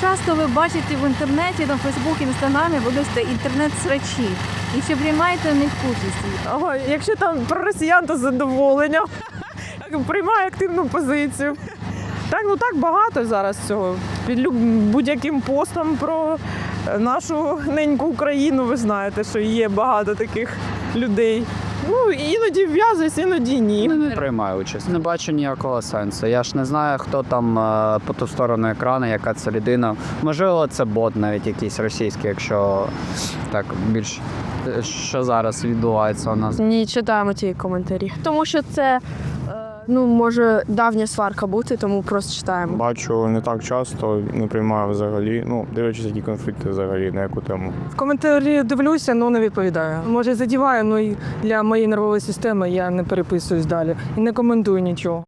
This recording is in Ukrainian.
часто ви бачите в інтернеті, на Фейсбуці, Інстаграмі, вибачте, інтернет-срачі? І чи приймаєте в них участь? Ага, якщо там про росіян, то з задоволенням. Приймаю активну позицію. Так, ну так багато зараз цього. Під будь-яким постом про нашу неньку Україну, ви знаєте, що є багато таких людей. Ну, іноді в'язуюсь, іноді ні. Не приймаю участь. Не бачу ніякого сенсу. Я ж не знаю, хто там е, по ту сторону екрану, яка це людина. Можливо, це бот навіть якийсь російський, якщо так більш е, що зараз відбувається у нас. Ні, читаємо ті коментарі. Тому що це ну може давня сварка бути, тому просто читаємо. Бачу не так часто, не приймаю взагалі. Ну, дивлячись, які конфлікти взагалі, на яку тему. В коментарі дивлюся, але не відповідаю. Може, задіваю, але для моєї нервової системи я не переписуюсь далі і не коментую нічого.